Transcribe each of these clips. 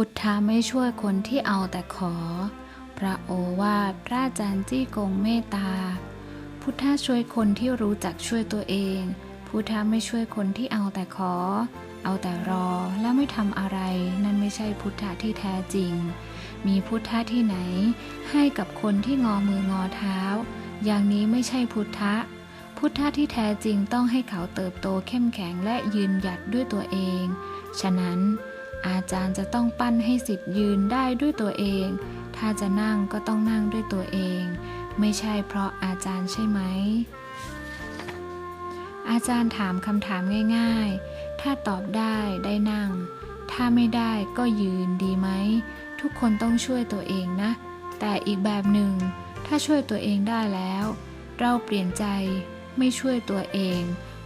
พุทธะไม่ช่วยคนที่เอาแต่ขอ พระโอวาทพระอาจารย์จี้กงเมตตา พุทธะช่วยคนที่รู้จักช่วยตัวเอง พุทธะไม่ช่วยคนที่เอาแต่ขอ เอาแต่รอแล้วไม่ทำอะไร นั่นไม่ใช่พุทธะที่แท้จริง มีพุทธะที่ไหน ให้กับคนที่งอมืองอเท้า อย่างนี้ไม่ใช่พุทธะพุทธะที่แท้จริงต้องให้เขาเติบโตเข้มแข็งและยืนหยัดด้วยตัวเอง ฉะนั้น อาจารย์จะต้องปั้นให้สิทธิ์ยืนได้ด้วยตัวเอง ถ้าจะนั่งก็ต้องนั่งด้วยตัวเอง ไม่ใช่เพราะอาจารย์ใช่ไหม อาจารย์ถามคำถามง่าย ๆ ถ้าตอบได้ได้นั่ง ถ้าไม่ได้ก็ยืนดีไหม ทุกคนต้องช่วยตัวเองนะ แต่อีกแบบหนึ่ง ถ้าช่วยตัวเองได้แล้ว เราเปลี่ยนใจไม่ช่วยตัวเอง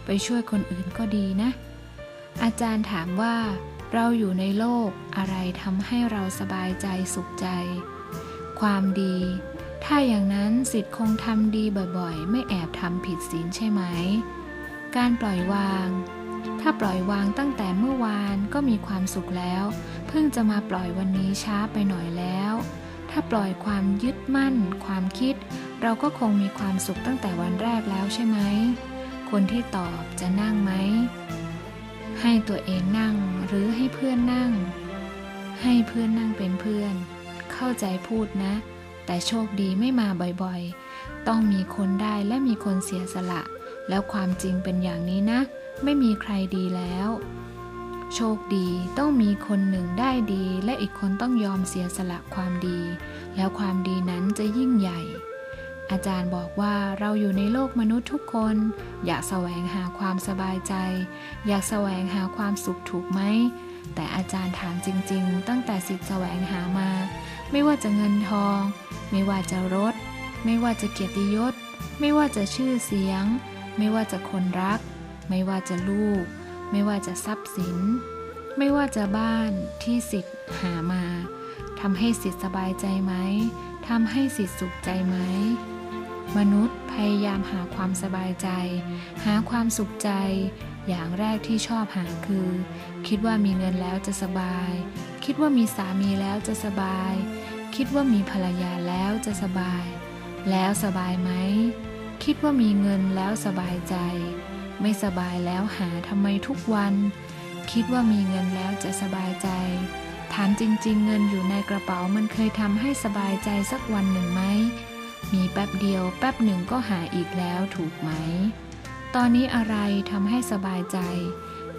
ไปช่วยคนอื่นก็ดีนะ อาจารย์ถามว่า เราอยู่ในโลกอะไรทำให้เราสบายใจสุขใจ ความดี ถ้าอย่างนั้นสิทธิ์คงทำดีบ่อยๆ ไม่แอบทำผิดศีลใช่ไหม การปล่อยวาง ถ้าปล่อยวางตั้งแต่เมื่อวานก็มีความสุขแล้ว เพิ่งจะมาปล่อยวันนี้ช้าไปหน่อยแล้ว ถ้าปล่อยความยึดมั่น ความคิด เราก็คงมีความสุขตั้งแต่วันแรกแล้วใช่ไหมคนที่ตอบจะนั่งไหม ให้ตัวเองนั่งหรือให้เพื่อนนั่ง ให้เพื่อนนั่งเป็นเพื่อน เข้าใจพูดนะ แต่โชคดีไม่มาบ่อยๆ ต้องมีคนได้และมีคนเสียสละ แล้วความจริงเป็นอย่างนี้นะ ไม่มีใครดีแล้ว โชคดีต้องมีคนหนึ่งได้ดี และอีกคนต้องยอมเสียสละความดี แล้วความดีนั้นจะยิ่งใหญ่ อาจารย์บอกว่าเราอยู่ในโลกมนุษย์ทุกคน อยากแสวงหาความสบายใจ อยากแสวงหาความสุขถูกไหม แต่อาจารย์ถามจริง ๆ ตั้งแต่สิทธิ์แสวงหามา ไม่ว่าจะเงินทอง ไม่ว่าจะรถ ไม่ว่าจะเกียรติยศ ไม่ว่าจะชื่อเสียง ไม่ว่าจะคนรัก ไม่ว่าจะลูก ไม่ว่าจะทรัพย์สิน ไม่ว่าจะบ้านที่สิทธิ์หามาทำให้สิทธิ์สบายใจไหมทำให้สิทธิ์สุขใจไหม มนุษย์พยายามหาความสบายใจ หาความสุขใจ อย่างแรกที่ชอบหาคือ คิดว่ามีเงินแล้วจะสบาย คิดว่ามีสามีแล้วจะสบาย คิดว่ามีภรรยาแล้วจะสบาย แล้วสบายไหม คิดว่ามีเงินแล้วสบายใจ ไม่สบายแล้วหาทำไมทุกวัน คิดว่ามีเงินแล้วจะสบายใจ ถามจริง ๆ เงินอยู่ในกระเป๋ามันเคยทำให้สบายใจสักวันหนึ่งไหม มีแป๊บเดียวแป๊บหนึ่งก็หาอีกแล้วถูกไหม ตอนนี้อะไรทำให้สบายใจ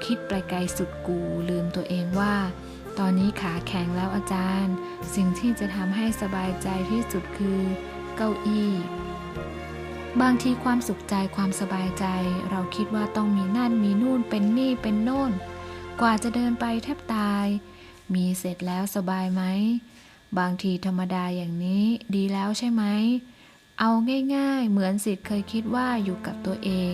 คิดไปไกลสุดกูลืมตัวเองว่า ตอนนี้ขาแข็งแล้วอาจารย์ สิ่งที่จะทำให้สบายใจที่สุดคือ เก้าอี้บางทีความสุขใจความสบายใจ เราคิดว่าต้องมีนั่นมีนู่นเป็นนี่เป็นโน่น กว่าจะเดินไปแทบตาย มีเสร็จแล้วสบายไหม บางทีธรรมดาอย่างนี้ดีแล้วใช่ไหม เอาง่ายๆ เหมือนสิทธิ์เคยคิดว่าอยู่กับตัวเอง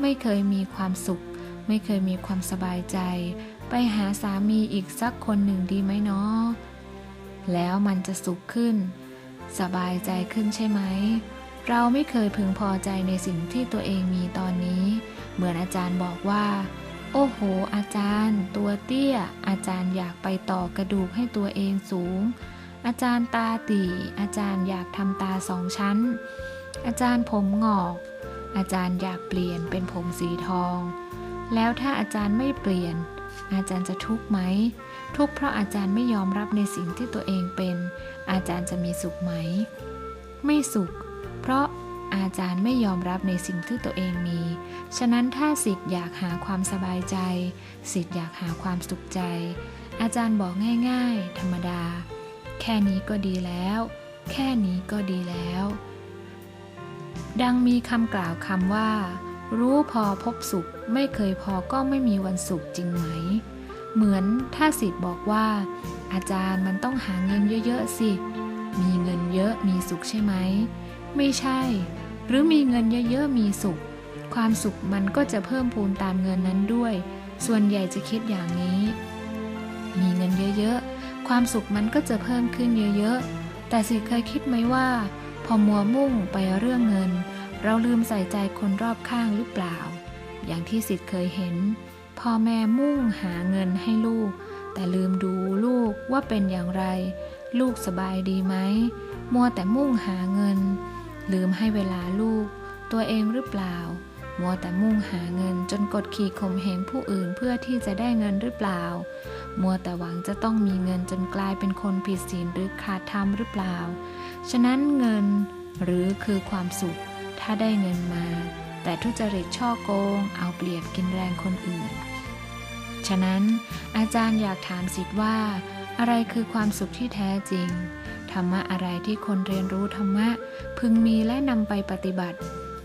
ไม่เคยมีความสุข ไม่เคยมีความสบายใจ ไปหาสามีอีกสักคนหนึ่งดีไหมเนาะแล้วมันจะสุขขึ้น สบายใจขึ้นใช่ไหม เราไม่เคยพึงพอใจในสิ่งที่ตัวเองมีตอนนี้ เหมือนอาจารย์บอกว่า โอ้โห อาจารย์ ตัวเตี้ย อาจารย์อยากไปต่อกระดูกให้ตัวเองสูง อาจารย์ตาตี อาจารย์อยากทำตาสองชั้น อาจารย์ผมงอก อาจารย์อยากเปลี่ยนเป็นผมสีทอง แล้วถ้าอาจารย์ไม่เปลี่ยน อาจารย์จะทุกข์ไหม ทุกข์เพราะอาจารย์ไม่ยอมรับในสิ่งที่ตัวเองเป็น อาจารย์จะมีสุขไหม ไม่สุข เพราะอาจารย์ไม่ยอมรับในสิ่งที่ตัวเองมี ฉะนั้นถ้าสิทธิ์อยากหาความสบายใจ สิทธิ์อยากหาความสุขใจ อาจารย์บอกง่าย ๆ ธรรมดา แค่นี้ก็ดีแล้ว แค่นี้ก็ดีแล้ว ดังมีคำกล่าวคำว่า รู้พอพบสุข ไม่เคยพอก็ไม่มีวันสุขจริงไหม เหมือนถ้าสิทธิ์บอกว่า อาจารย์มันต้องหาเงินเยอะๆสิ มีเงินเยอะมีสุขใช่ไหม ไม่ใช่ หรือมีเงินเยอะๆมีสุข ความสุขมันก็จะเพิ่มพูนตามเงินนั้นด้วย ส่วนใหญ่จะคิดอย่างนี้ มีเงินเยอะๆ ความสุขมันก็จะเพิ่มขึ้นเยอะๆ แต่สิเคยคิดไหมว่า พอมัวมุ่งไปเรื่องเงิน เราลืมใส่ใจคนรอบข้างหรือเปล่า อย่างที่สิทธิ์เคยเห็น พ่อแม่มุ่งหาเงินให้ลูก แต่ลืมดูลูกว่าเป็นอย่างไร ลูกสบายดีไหม มัวแต่มุ่งหาเงิน ลืมให้เวลาลูก ตัวเองหรือเปล่า มัวแต่มุ่งหาเงินจนกดขี่ข่มเหงผู้อื่นเพื่อที่จะได้เงินหรือเปล่า มัวแต่หวังจะต้องมีเงินจนกลายเป็นคนผิดศีลหรือขาดธรรมหรือเปล่า ฉะนั้นเงินหรือคือความสุข ถ้าได้เงินมา แต่ทุจริตช่อโกง เอาเปรียบกินแรงคนอื่น ฉะนั้นอาจารย์อยากถามสิทธิ์ว่า อะไรคือความสุขที่แท้จริง ธรรมะอะไรที่คนเรียนรู้ธรรมะ พึงมีและนำไปปฏิบัติ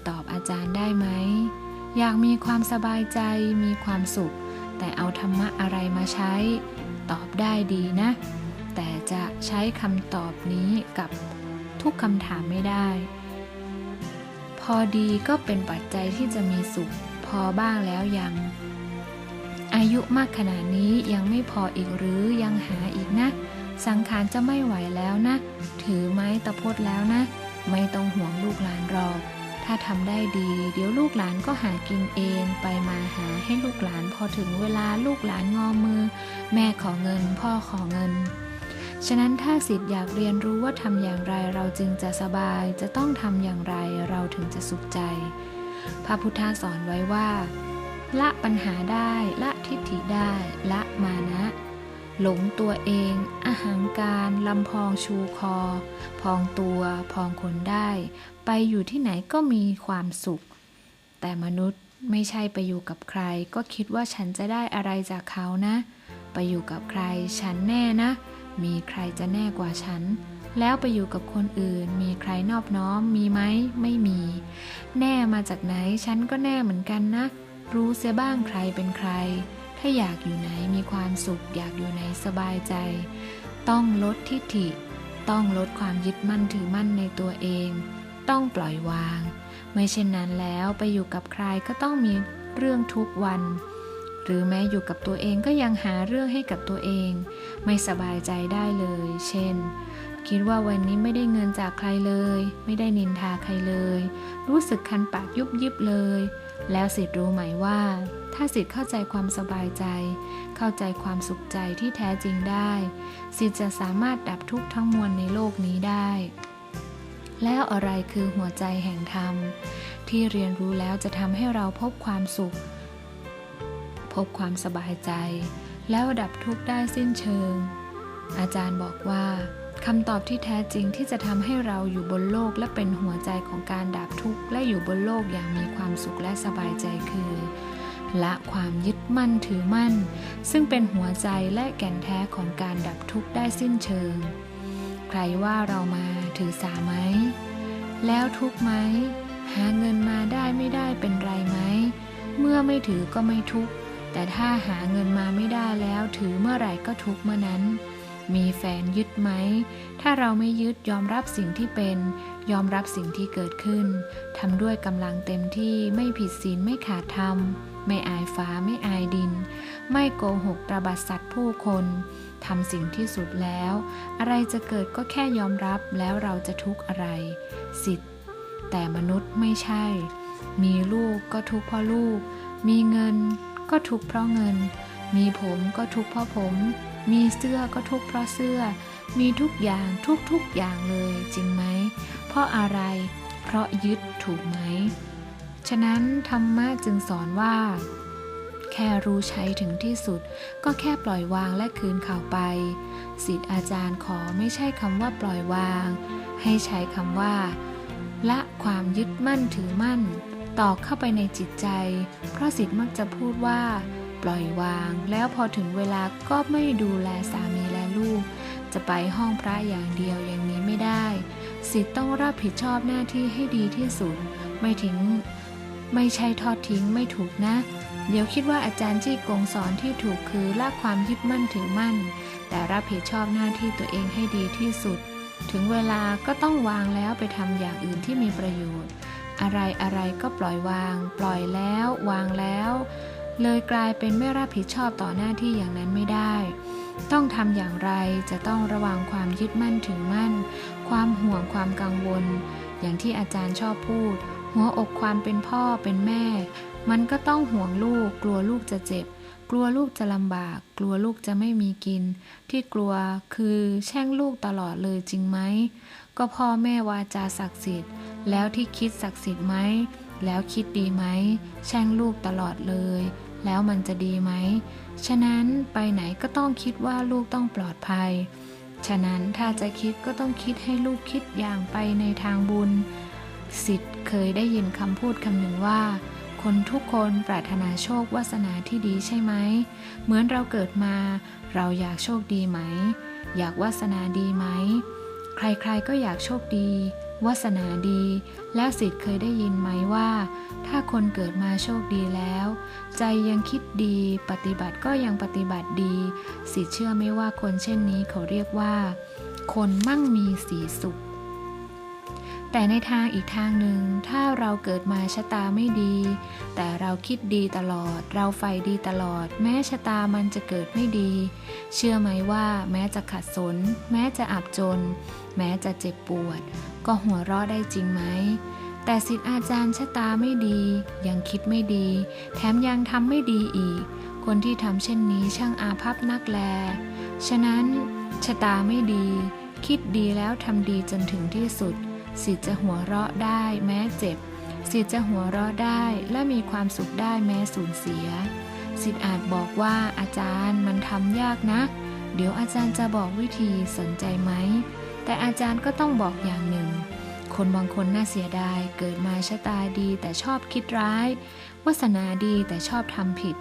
ตอบอาจารย์ได้ไหมอยากมีความสบายใจมีความสุข แต่เอาธรรมะอะไรมาใช้ ตอบได้ดีนะ แต่จะใช้คำตอบนี้กับทุกคำถามไม่ได้ พอดีก็เป็นปัจจัยที่จะมีสุข พอบ้างแล้วยัง อายุมากขนาดนี้ยังไม่พออีกหรือยังหาอีกนะ สังขารจะไม่ไหวแล้วนะ ถือไม้ตะพดแล้วนะ ไม่ต้องห่วงลูกหลานหรอกถ้าทำได้ดี เดี๋ยวลูกหลานก็หากินเองไปมาหา ให้ลูกหลานพอถึงเวลาลูกหลานงอมือ แม่ขอเงิน พ่อขอเงิน ฉะนั้นถ้าสิทธิ์อยากเรียนรู้ว่าทำอย่างไรเราจึงจะสบาย จะต้องทำอย่างไรเราถึงจะสุขใจ พระพุทธสอนไว้ว่า ละปัญหาได้ละทิฏฐิได้ ละมานะหลงตัวเองอาหังการลำพองชูคอ พองตัวพองขนได้ ไปอยู่ที่ไหนก็มีความสุข แต่มนุษย์ ไม่ใช่ไปอยู่กับใคร ก็คิดว่าฉันจะได้อะไรจากเขานะ ไปอยู่กับใคร ฉันแน่นะ มีใครจะแน่กว่าฉัน แล้วไปอยู่กับคนอื่น มีใครนอบน้อม มีไหม ไม่มี แน่มาจากไหน ฉันก็แน่เหมือนกันนะ รู้เสียบ้างใครเป็นใคร ถ้าอยากอยู่ไหนมีความสุข อยากอยู่ไหนสบายใจ ต้องลดทิฐิ ต้องลดความยึดมั่นถือมั่นในตัวเอง ต้องปล่อยวาง ไม่เช่นนั้นแล้วไปอยู่กับใครก็ต้องมีเรื่องทุกวัน หรือแม้อยู่กับตัวเองก็ยังหาเรื่องให้กับตัวเอง ไม่สบายใจได้เลย เช่น คิดว่าวันนี้ไม่ได้เงินจากใครเลย ไม่ได้นินทาใครเลย รู้สึกคันปากยุบยิบเลย แล้วสิทธิ์รู้ไหมว่า ถ้าสิทธิ์เข้าใจความสบายใจ เข้าใจความสุขใจที่แท้จริงได้ สิทธิ์จะสามารถดับทุกข์ทั้งมวลในโลกนี้ได้ แล้วอะไรคือหัวใจแห่งธรรม ที่เรียนรู้แล้วจะทำให้เราพบความสุข พบความสบายใจ แล้วดับทุกข์ได้สิ้นเชิง อาจารย์บอกว่าคำตอบที่แท้จริงที่จะทำให้เราอยู่บนโลกและเป็นหัวใจของการดับทุกข์และอยู่บนโลกอย่างมีความสุขและสบายใจคือละความยึดมั่นถือมั่น ซึ่งเป็นหัวใจและแก่นแท้ของการดับทุกข์ได้สิ้นเชิง ใครว่าเรามาถือสาไหม แล้วทุกไหม หาเงินมาได้ไม่ได้เป็นไรไหม เมื่อไม่ถือก็ไม่ทุก แต่ถ้าหาเงินมาไม่ได้แล้วถือเมื่อไหร่ก็ทุกเมื่อนั้น มีแฟนยึดไหม ถ้าเราไม่ยึดยอมรับสิ่งที่เป็น ยอมรับสิ่งที่เกิดขึ้น ทำด้วยกำลังเต็มที่ไม่ผิดศีลไม่ขาดธรรม ไม่อายฟ้าไม่อายดิน ไม่โกหกประบัติสัตว์ผู้คน ทำสิ่งที่สุดแล้ว อะไรจะเกิดก็แค่ยอมรับแล้วเราจะทุกข์อะไร สิทธิ์ แต่มนุษย์ไม่ใช่ มีลูกก็ทุกข์เพราะลูก มีเงินก็ทุกข์เพราะเงิน มีผมก็ทุกข์เพราะผม มีเสื้อก็ทุกข์เพราะเสื้อ มีทุกอย่างทุกๆอย่างเลยจริงไหม เพราะอะไร เพราะยึดถูกไหม ฉะนั้นธรรมะจึงสอนว่า ค่รู้ใช้ถึงที่สุด ก็แค่ปล่อยวางและคืนข่าวไปสิทธิ์อาจารย์ขอไม่ใช่คำว่าปล่อยวาง ให้ใช้คำว่า ละความยึดมั่นถือมั่น ตอกเข้าไปในจิตใจ เพราะสิทธิ์มักจะพูดว่า ปล่อยวาง แล้วพอถึงเวลาก็ไม่ดูแลสามีและลูก จะไปห้องพระอย่างเดียวอย่างนี้ไม่ได้ สิทธิ์ต้องรับผิดชอบหน้าที่ให้ดีที่สุด ไม่ทิ้ง ไม่ใช่ทอดทิ้งไม่ถูกนะ เดี๋ยวคิดว่าอาจารย์จี้กงสอนที่ถูกคือละความยึดมั่นถือมั่น แต่รับผิดชอบหน้าที่ตัวเองให้ดีที่สุด ถึงเวลาก็ต้องวางแล้วไปทำอย่างอื่นที่มีประโยชน์ อะไรอะไรก็ปล่อยวาง ปล่อยแล้ว วางแล้ว เลยกลายเป็นไม่รับผิดชอบต่อหน้าที่อย่างนั้นไม่ได้ ต้องทำอย่างไรจะต้องระวังความยึดมั่นถือมั่น ความห่วงความกังวล อย่างที่อาจารย์ชอบพูด หัวอกความเป็นพ่อเป็นแม่ มันก็ต้องห่วงลูก กลัวลูกจะเจ็บ กลัวลูกจะลำบาก กลัวลูกจะไม่มีกิน ที่กลัวคือแช่งลูกตลอดเลยจริงไหม ก็พ่อแม่วาจาศักดิ์สิทธิ์ แล้วที่คิดศักดิ์สิทธิ์ไหม แล้วคิดดีไหม แช่งลูกตลอดเลย แล้วมันจะดีไหม ฉะนั้นไปไหนก็ต้องคิดว่าลูกต้องปลอดภัย ฉะนั้นถ้าจะคิดก็ต้องคิดให้ลูกคิดอย่างไปในทางบุญ สิทธิ์เคยได้ยินคำพูดคำหนึ่งว่า คนทุกคนปรารถนาโชควาสนาที่ดีใช่ไหม เหมือนเราเกิดมา เราอยากโชคดีไหม อยากวาสนาดีไหม ใครๆก็อยากโชคดีวาสนาดี แล้วสิทธิ์เคยได้ยินไหมว่า ถ้าคนเกิดมาโชคดีแล้ว ใจยังคิดดี ปฏิบัติก็ยังปฏิบัติดี สิทธิ์เชื่อไม่ว่าคนเช่นนี้เขาเรียกว่า คนมั่งมีสีสุข แต่ในทางอีกทางหนึ่ง ถ้าเราเกิดมาชะตาไม่ดี แต่เราคิดดีตลอด เราใฝ่ดีตลอด แม้ชะตามันจะเกิดไม่ดี เชื่อไหมว่า แม้จะขัดสน แม้จะอับจน แม้จะเจ็บปวด ก็หัวเราะได้จริงไหมแต่สิทธิ์อาจารย์ชะตาไม่ดี ยังคิดไม่ดี แถมยังทำไม่ดีอีก คนที่ทำเช่นนี้ช่างอาภัพนักแล ฉะนั้น ชะตาไม่ดี คิดดีแล้วทำดีจนถึงที่สุด สิทธิ์จะหัวเราะได้แม้เจ็บ สิทธิ์จะหัวเราะได้และมีความสุขได้แม้สูญเสีย สิทธิ์อาจบอกว่าอาจารย์มันทำยากนะ เดี๋ยวอาจารย์จะบอกวิธีสนใจไหม แต่อาจารย์ก็ต้องบอกอย่างหนึ่ง คนบางคนน่าเสียดายเกิดมาชะตาดีแต่ชอบคิดร้าย วาสนาดีแต่ชอบทำผิด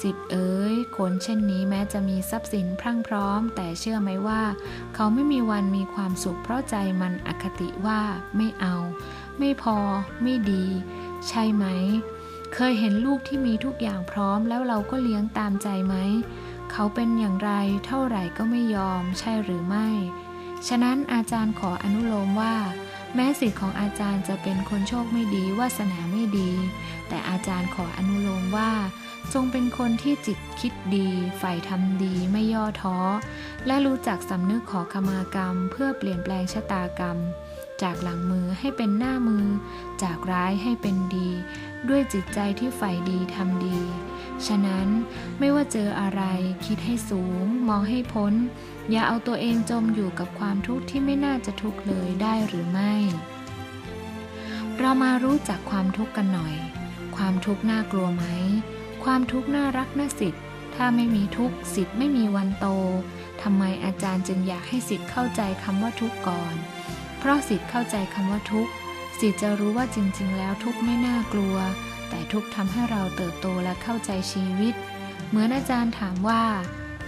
สิทธิ์เอ๋ยคนเช่นนี้แม้จะมีทรัพย์สินพรั่งพร้อม แต่เชื่อไหมว่า เขาไม่มีวันมีความสุขเพราะใจมันอคติว่าไม่เอา ไม่พอ ไม่ดี ใช่ไหม เคยเห็นลูกที่มีทุกอย่างพร้อมแล้วเราก็เลี้ยงตามใจไหม เขาเป็นอย่างไรเท่าไหร่ก็ไม่ยอม ใช่หรือไม่ ฉะนั้นอาจารย์ขออนุโลมว่าแม้สิทธิ์ของอาจารย์จะเป็นคนโชคไม่ดีวาสนาไม่ดี แต่อาจารย์ขออนุโลมว่า จงเป็นคนที่จิตคิดดีใฝ่ทำดีไม่ย่อท้อ และรู้จักสำนึกขอขมากรรม เพื่อเปลี่ยนแปลงชะตากรรม จากหลังมือให้เป็นหน้ามือ จากร้ายให้เป็นดี ด้วยจิตใจที่ใฝ่ดีทำดี ฉะนั้นไม่ว่าเจออะไรคิดให้สูง มองให้พ้น อย่าเอาตัวเองจมอยู่กับความทุกข์ที่ไม่น่าจะทุกข์เลยได้หรือไม่ เรามารู้จักความทุกข์กันหน่อย ความทุกข์น่ากลัวไหม ความทุกข์น่ารักน่าสิทธิ์ถ้าไม่มีทุกข์สิทธิ์ไม่มีวันโตทำไมอาจารย์จึงอยากให้สิทธิ์เข้าใจคำว่าทุกข์ก่อน เพราะสิทธิ์เข้าใจคำว่าทุกข์สิทธิ์จะรู้ว่าจริงๆ แล้วทุกข์ไม่น่ากลัว แต่ทุกข์ทำให้เราเติบโตและเข้าใจชีวิต เหมือนอาจารย์ถามว่า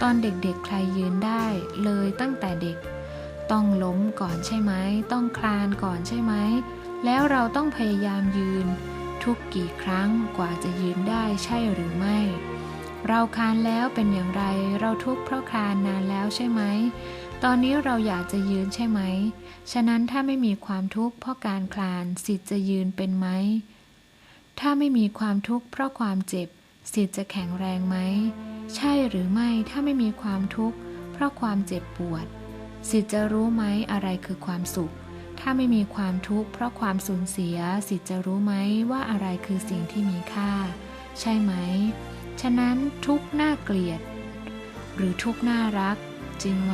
ตอนเด็กๆ ใครยืนได้เลยตั้งแต่เด็ก ต้องล้มก่อนใช่ไหม ต้องคลานก่อนใช่ไหม แล้วเราต้องพยายามยืน ทุกกี่ครั้งกว่าจะยืนได้ใช่หรือไม่ เราคลานแล้วเป็นอย่างไร เราทุกข์เพราะคลานนานแล้วใช่ไหม ตอนนี้เราอยากจะยืนใช่ไหม ฉะนั้นถ้าไม่มีความทุกข์เพราะการคลานสิทธิ์จะยืนเป็นไหม ถ้าไม่มีความทุกข์เพราะความเจ็บสิทธิ์จะแข็งแรงไหม ใช่หรือไม่ถ้าไม่มีความทุกข์เพราะความเจ็บปวด สิทธิ์จะรู้ไหมอะไรคือความสุข ถ้าไม่มีความทุกข์เพราะความสูญเสียสิทธิ์จะรู้ไหมว่าอะไรคือสิ่งที่มีค่า ใช่ไหม ฉะนั้นทุกข์น่าเกลียด หรือทุกข์น่ารัก จริงไหม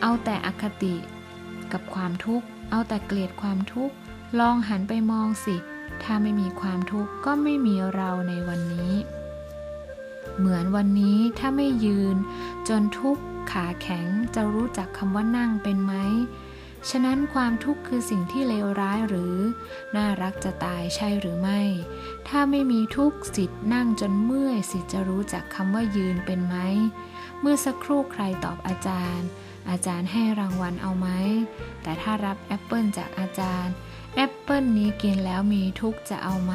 เอาแต่อคติ กับความทุกข์ เอาแต่เกลียดความทุกข์ ลองหันไปมองสิ ถ้าไม่มีความทุกข์ก็ไม่มีเราในวันนี้ เหมือนวันนี้ถ้าไม่ยืน จนทุกข์ขาแข็งจะรู้จักคำว่านั่งเป็นไหม ฉะนั้นความทุกข์คือสิ่งที่เลวร้ายหรือ น่ารักจะตายใช่หรือไม่ ถ้าไม่มีทุกข์สิทธิ์นั่งจนเมื่อยสิทธิ์จะรู้จักคำว่ายืนเป็นไหม เมื่อสักครู่ใครตอบอาจารย์ อาจารย์ให้รางวัลเอาไหม แต่ถ้ารับแอปเปิลจากอาจารย์ แอปเปิลนี้กินแล้วมีทุกข์จะเอาไหม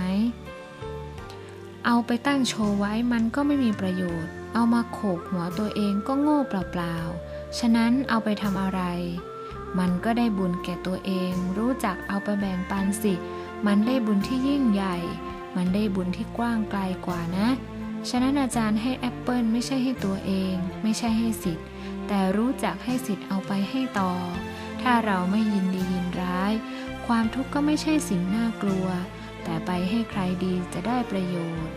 เอาไปตั้งโชว์ไว้มันก็ไม่มีประโยชน์ เอามาโขกหัวตัวเองก็โง่เปล่าๆ ฉะนั้นเอาไปทำอะไร มันก็ได้บุญแก่ตัวเอง รู้จักเอาไปแบ่งปันสิ มันได้บุญที่ยิ่งใหญ่ มันได้บุญที่กว้างไกลกว่านะ ฉะนั้นอาจารย์ให้แอปเปิลไม่ใช่ให้ตัวเอง ไม่ใช่ให้สิทธิ์ แต่รู้จักให้สิทธิ์เอาไปให้ต่อ ถ้าเราไม่ยินดียินร้าย ความทุกข์ก็ไม่ใช่สิ่งน่ากลัว แต่ไปให้ใครดีจะได้ประโยชน์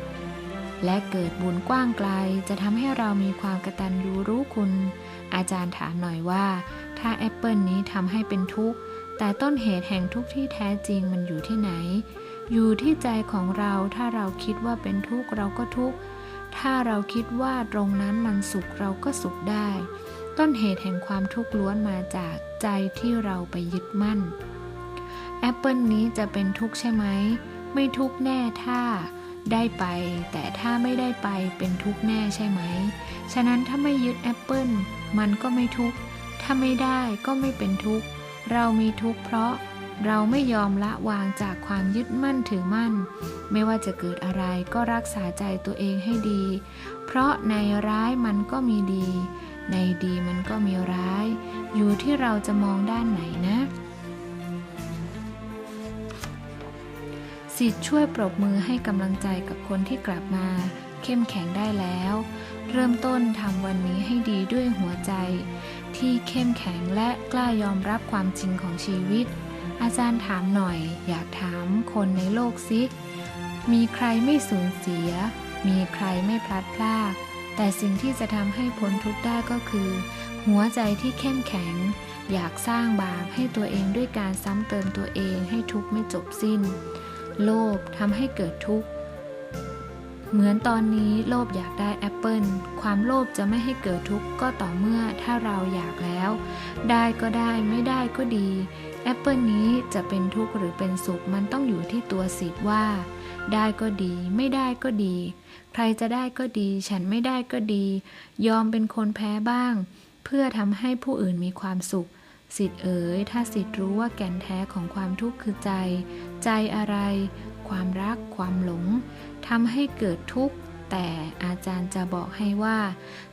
และเกิดบุญกว้างไกลจะทำให้เรามีความกระตัญญูรู้คุณ อาจารย์ถามหน่อยว่า ถ้าแอปเปิลนี้ทำให้เป็นทุกข์ แต่ต้นเหตุแห่งทุกข์ที่แท้จริงมันอยู่ที่ไหน อยู่ที่ใจของเราถ้าเราคิดว่าเป็นทุกข์เราก็ทุกข์ ถ้าเราคิดว่าตรงนั้นมันสุขเราก็สุขได้ ต้นเหตุแห่งความทุกข์ล้วนมาจากใจที่เราไปยึดมั่น แอปเปิลนี้จะเป็นทุกข์ใช่ไหม ไม่ทุกข์แน่ถ้าได้ไป แต่ถ้าไม่ได้ไปเป็นทุกข์แน่ใช่ไหม ฉะนั้นถ้าไม่ยึดแอปเปิลมันก็ไม่ทุกข์ ถ้าไม่ได้ก็ไม่เป็นทุกข์ เรามีทุกข์เพราะเราไม่ยอมละวางจากความยึดมั่นถือมั่น ไม่ว่าจะเกิดอะไรก็รักษาใจตัวเองให้ดี เพราะในร้ายมันก็มีดี ในดีมันก็มีร้าย อยู่ที่เราจะมองด้านไหนนะสิทธิ์ช่วยปรบมือให้กำลังใจกับคนที่กลับมา เข้มแข็งได้แล้ว เริ่มต้นทำวันนี้ให้ดีด้วยหัวใจ ที่เข้มแข็งและกล้ายอมรับความจริงของชีวิต อาจารย์ถามหน่อย อยากถามคนในโลกซิมีใครไม่สูญเสีย มีใครไม่พลัดพราก แต่สิ่งที่จะทำให้พ้นทุกข์ได้ก็คือ หัวใจที่เข้มแข็ง อยากสร้างบาปให้ตัวเองด้วยการซ้ำเติมตัวเองให้ทุกข์ไม่จบสิ้น โลภทำให้เกิดทุกข์ เหมือนตอนนี้โลภอยากได้แอปเปิลความโลภจะไม่ให้เกิดทุกข์ก็ต่อเมื่อถ้าเราอยากแล้ว ได้ก็ได้ไม่ได้ก็ดีแอปเปิลนี้จะเป็นทุกข์หรือเป็นสุขมันต้องอยู่ที่ตัวสิทธิ์ว่า ได้ก็ดีไม่ได้ก็ดี ใครจะได้ก็ดี ฉันไม่ได้ก็ดี ยอมเป็นคนแพ้บ้าง เพื่อทำให้ผู้อื่นมีความสุขสิทธิ์เอ๋ยถ้าสิทธิ์รู้ว่าแก่นแท้ของความทุกข์คือใจ ใจอะไร ความรัก ความหลง ทำให้เกิดทุกข์ แต่อาจารย์จะบอกให้ว่า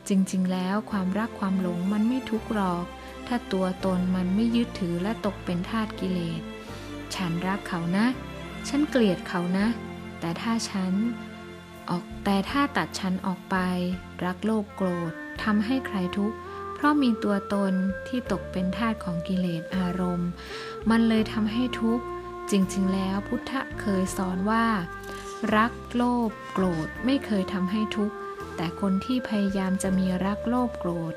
จริงๆ แล้วความรักความหลงมันไม่ทุกข์หรอก ถ้าตัวตนมันไม่ยึดถือและตกเป็นทาสกิเลส ฉันรักเขานะ ฉันเกลียดเขานะ แต่ถ้าฉันออกแต่ถ้าตัดฉันออกไป รักโลภโกรธทำให้ใครทุกข์เพราะมีตัวตนที่ตกเป็นทาสของกิเลสอารมณ์ มันเลยทำให้ทุกข์ จริงๆ แล้วพุทธะเคยสอนว่า รักโลภโกรธไม่เคยทำให้ทุกข์ แต่คนที่พยายามจะมีรักโลภโกรธ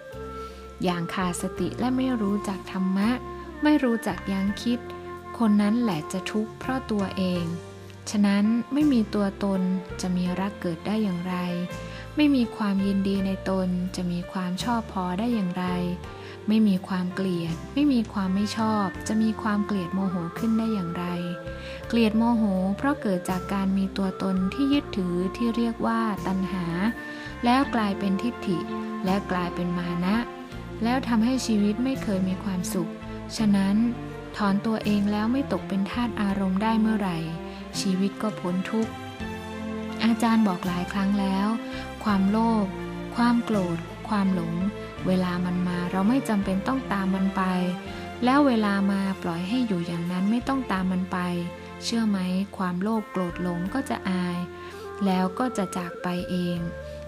อย่างขาดสติและไม่รู้จักธรรมะ ไม่รู้จักยั้งคิด คนนั้นแหละจะทุกข์เพราะตัวเอง ฉะนั้นไม่มีตัวตนจะมีรักเกิดได้อย่างไร ไม่มีความยินดีในตนจะมีความชอบพอได้อย่างไร ไม่มีความเกลียด ไม่มีความไม่ชอบ จะมีความเกลียดโมโหขึ้นได้อย่างไร เกลียดโมโห เพราะเกิดจากการมีตัวตนที่ยึดถือที่เรียกว่าตัณหา แล้วกลายเป็นทิฏฐิ และกลายเป็นมานะ แล้วทำให้ชีวิตไม่เคยมีความสุข ฉะนั้น ถอนตัวเองแล้วไม่ตกเป็นทาสอารมณ์ได้เมื่อไหร่ ชีวิตก็พ้นทุกข์อาจารย์บอกหลายครั้งแล้ว ความโลภความโกรธ ความหลง เวลามันมาเราไม่จำเป็นต้องตามมันไป แล้วเวลามาปล่อยให้อยู่อย่างนั้นไม่ต้องตามมันไป เชื่อไหมความโลภโกรธหลงก็จะอาย แล้วก็จะจากไปเอง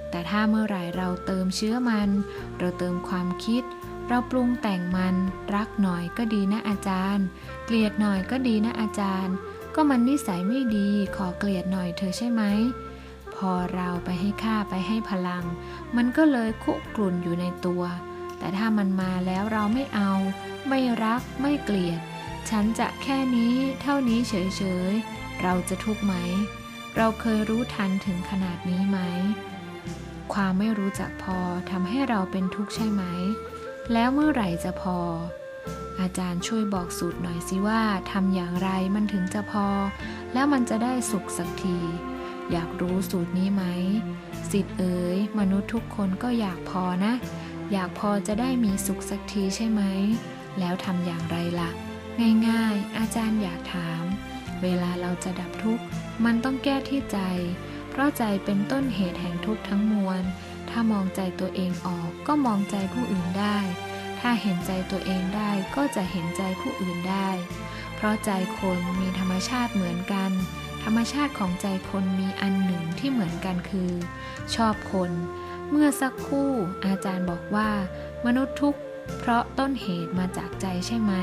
แต่ถ้าเมื่อไหร่เราเติมเชื้อมัน เราเติมความคิด เราปรุงแต่งมัน รักหน่อยก็ดีนะอาจารย์ เกลียดหน่อยก็ดีนะอาจารย์ ก็มันนิสัยไม่ดีขอเกลียดหน่อยเธอใช่ไหม อเราไปให้ค่าไปให้พลัง มันก็เลยคุกรุ่นอยู่ในตัว แต่ถ้ามันมาแล้วเราไม่เอา ไม่รักไม่เกลียด ฉันจะแค่นี้เท่านี้เฉยๆ เราจะทุกข์ไหม เราเคยรู้ทันถึงขนาดนี้ไหม ความไม่รู้จักพอทำให้เราเป็นทุกข์ใช่ไหม แล้วเมื่อไหร่จะพอ อาจารย์ช่วยบอกสูตรหน่อยสิว่าทำอย่างไรมันถึงจะพอ แล้วมันจะได้สุขสักที อยากรู้สูตรนี้ไหมสิทธิ์เอ๋ยมนุษย์ทุกคนก็อยากพอนะ อยากพอจะได้มีสุขสักทีใช่ไหม แล้วทำอย่างไรล่ะ ง่ายๆ อาจารย์อยากถาม เวลาเราจะดับทุกข์ มันต้องแก้ที่ใจ เพราะใจเป็นต้นเหตุแห่งทุกข์ทั้งมวล ถ้ามองใจตัวเองออกก็มองใจผู้อื่นได้ ถ้าเห็นใจตัวเองได้ก็จะเห็นใจผู้อื่นได้ เพราะใจคนมีธรรมชาติเหมือนกัน ธรรมชาติของใจคนมีอันหนึ่งที่เหมือนกันคือ ชอบคน เมื่อสักครู่อาจารย์บอกว่า มนุษย์ทุกเพราะต้นเหตุมาจากใจใช่ไหม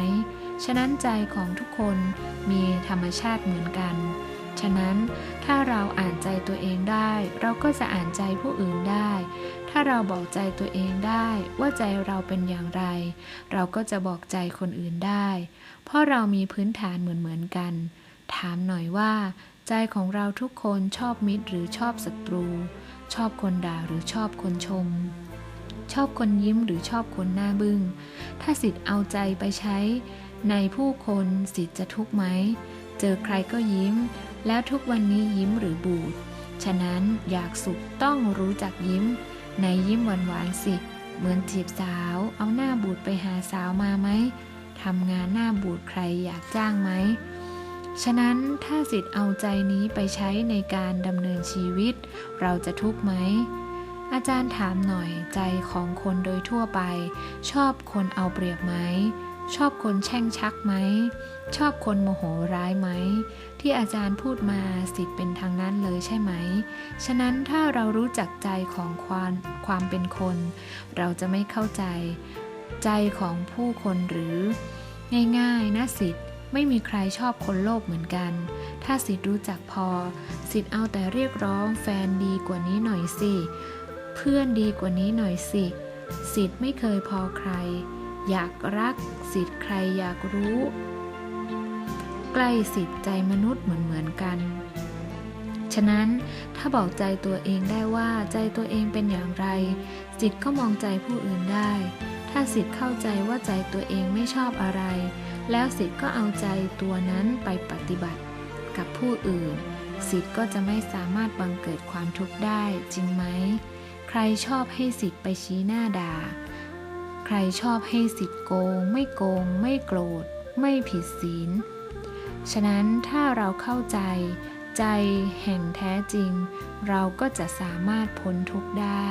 ฉะนั้นใจของทุกคนมีธรรมชาติเหมือนกัน ฉะนั้นถ้าเราอ่านใจตัวเองได้ เราก็จะอ่านใจผู้อื่นได้ ถ้าเราบอกใจตัวเองได้ว่าใจเราเป็นอย่างไร เราก็จะบอกใจคนอื่นได้ เพราะเรามีพื้นฐานเหมือนเหมือนๆกัน ถามหน่อยว่า ใจของเราทุกคนชอบมิตรหรือชอบศัตรู ชอบคนด่าหรือชอบคนชม ชอบคนยิ้มหรือชอบคนหน้าบึง้ง ถ้าสิทธิ์เอาใจไปใช้ ในผู้คนสิทธิ์จะทุกข์ไหม เจอใครก็ยิ้ม แล้วทุกวันนี้ยิ้มหรือบูด ฉะนั้นอยากสุขต้องรู้จักยิ้ม ในยิ้มหวานๆสิเหมือนจีบสาว เอาหน้าบูดไปหาสาวมาไหมทำงานหน้าบูดใครอยากจ้างไหม ฉะนั้นถ้าสิทธิ์เอาใจนี้ไปใช้ในการดำเนินชีวิต เราจะทุกข์ไหม อาจารย์ถามหน่อยใจของคนโดยทั่วไป ชอบคนเอาเปรียบไหม ชอบคนแช่งชักไหม ชอบคนโมโหร้ายไหม ที่อาจารย์พูดมาสิทธิ์เป็นทางนั้นเลยใช่ไหม ฉะนั้นถ้าเรารู้จักใจของความความเป็นคน เราจะไม่เข้าใจ ใจของผู้คนหรือ ง่ายๆนะสิทธิ์ ไม่มีใครชอบคนโลภเหมือนกัน ถ้าสิทธิ์รู้จักพอ สิทธิ์เอาแต่เรียกร้อง แฟนดีกว่านี้หน่อยสิ เพื่อนดีกว่านี้หน่อยสิ สิทธิ์ไม่เคยพอใคร อยากรัก สิทธิ์ใครอยากรู้ ใกล้สิทธิ์ใจมนุษย์เหมือนเหมือนๆกัน ฉะนั้นถ้าบอกใจตัวเองได้ว่าใจตัวเองเป็นอย่างไร สิทธิ์ก็มองใจผู้อื่นได้ ถ้าสิทธิ์เข้าใจว่าใจตัวเองไม่ชอบอะไร แล้วสิทธิ์ก็เอาใจตัวนั้นไปปฏิบัติกับผู้อื่น สิทธิ์ก็จะไม่สามารถบังเกิดความทุกข์ได้จริงไหม ใครชอบให้สิทธิ์ไปชี้หน้าด่า ใครชอบให้สิทธิ์โกง ไม่โกง ไม่โกรธ ไม่ผิดศีล ฉะนั้นถ้าเราเข้าใจ ใจแห่งแท้จริง เราก็จะสามารถพ้นทุกข์ได้